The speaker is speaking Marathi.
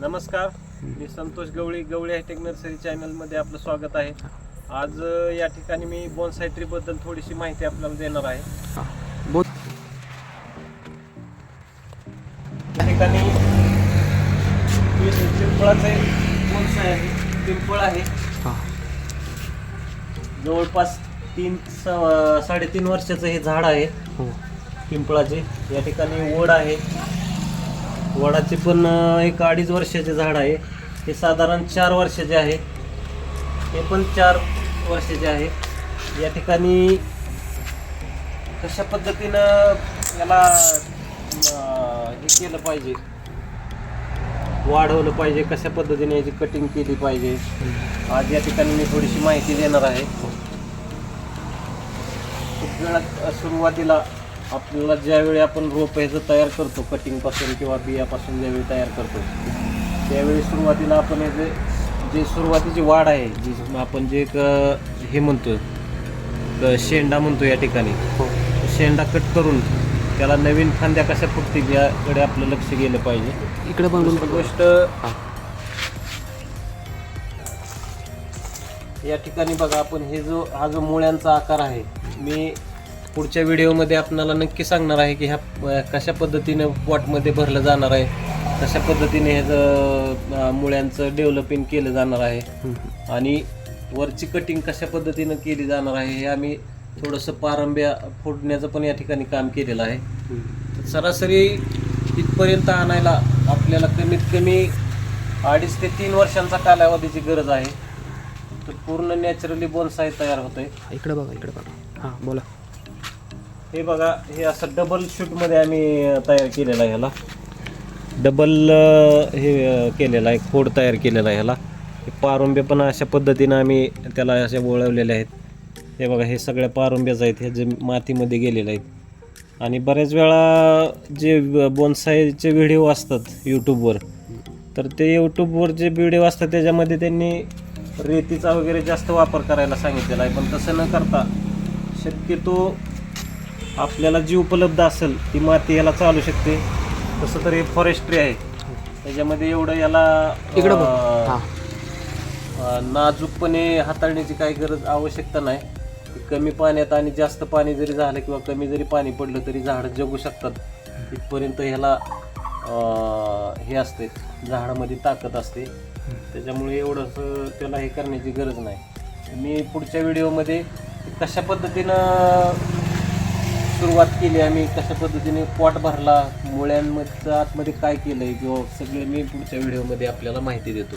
नमस्कार मी संतोष गवळी गवळी हायटेक नर्सरी चॅनलमध्ये आपलं स्वागत आहे. आज या ठिकाणी मी बोनसाय ट्रीबद्दल थोडीशी माहिती आपल्याला देणार आहे. हां. या ठिकाणी बोनसाय आहे. पिंपळ आहे. जवळपास तीन साडेतीन वर्षाचं हे झाड आहे. हो. पिंपळाचे. या ठिकाणी वड आहे. वडाचे पण एक अडीच वर्षाचे झाड आहे. हे साधारण चार वर्षाचे आहे. हे पण चार वर्षाचे आहे. या ठिकाणी कशा पद्धतीनं याला हे केलं पाहिजे? वाढवलं पाहिजे. कशा पद्धतीने याची कटिंग केली पाहिजे? आज या ठिकाणी मी थोडीशी माहिती देणार आहे. खूप वेळात सुरुवातीला आपल्याला ज्यावेळी आपण रोप ह्याचं तयार करतो कटिंगपासून किंवा बियापासून ज्यावेळी तयार करतो त्यावेळी सुरुवातीला आपण याचे जे सुरुवातीची वाढ आहे जी आपण जे एक हे म्हणतो शेंडा म्हणतो या ठिकाणी हो. शेंडा कट करून त्याला नवीन फांद्या कशा फुटतील याकडे आपलं लक्ष गेलं पाहिजे. इकडे दुसरी गोष्ट या ठिकाणी बघा आपण हे जो हा जो मुळ्यांचा आकार आहे मी पुढच्या व्हिडिओमध्ये आपणाला नक्की सांगणार आहे की ह्या कशा पद्धतीनं पॉटमध्ये भरलं जाणार आहे कशा पद्धतीने ह्याचं मुळ्यांचं डेव्हलपिंग केलं जाणार आहे आणि वरची कटिंग कशा पद्धतीनं केली जाणार आहे हे आम्ही थोडंसं पारंब्या फोडण्याचं पण या ठिकाणी काम केलेलं आहे. तर सरासरी इथपर्यंत आणायला आपल्याला कमीत कमी अडीच ते तीन वर्षांचा कालावधीची गरज आहे. तर पूर्ण नॅचरली बोनसाय तयार होतोय. इकडे बघा इकडे बघा. हां बोला. हे बघा हे असं डबल शूटमध्ये आम्ही तयार केलेला आहे ह्याला. डबल हे केलेलं आहे खोड तयार केलेला आहे ह्याला. हे पारुंबे पण अशा पद्धतीनं आम्ही त्याला अशा वळवलेले आहेत. हे बघा हे सगळ्या पारुंब्याच आहेत हे जे मातीमध्ये गेलेले आहेत. आणि बऱ्याच वेळा जे बोनसाईचे व्हिडिओ असतात यूट्यूबवर तर ते यूट्यूबवर जे व्हिडिओ असतात त्याच्यामध्ये त्यांनी रेतीचा वगैरे जास्त वापर करायला सांगितलेला आहे. पण तसं न करता शक्यतो आपल्याला जी उपलब्ध असेल ती माती याला चालू शकते. तसं तर हे फॉरेस्ट्री आहे. त्याच्यामध्ये एवढं याला इकडे बघ. अं, हां. अं, नाजूकपणे हाताळण्याची काही गरज आवश्यकता नाही. ती कमी पाण्यात आणि जास्त पाणी जरी झालं किंवा कमी जरी पाणी पडलं तरी झाडं जगू शकतात. इथपर्यंत ह्याला अं, हे असते झाडामध्ये ताकद असते. त्याच्यामुळे एवढंसं त्याला हे करण्याची गरज नाही. मी पुढच्या व्हिडिओमध्ये कशा पद्धतीनं सुरुवात केली आम्ही कशा पद्धतीने पॉट भरला मुळ्यांमध्ये आतमध्ये काय केलंय किंवा सगळे मी पुढच्या व्हिडिओमध्ये आपल्याला माहिती देतो.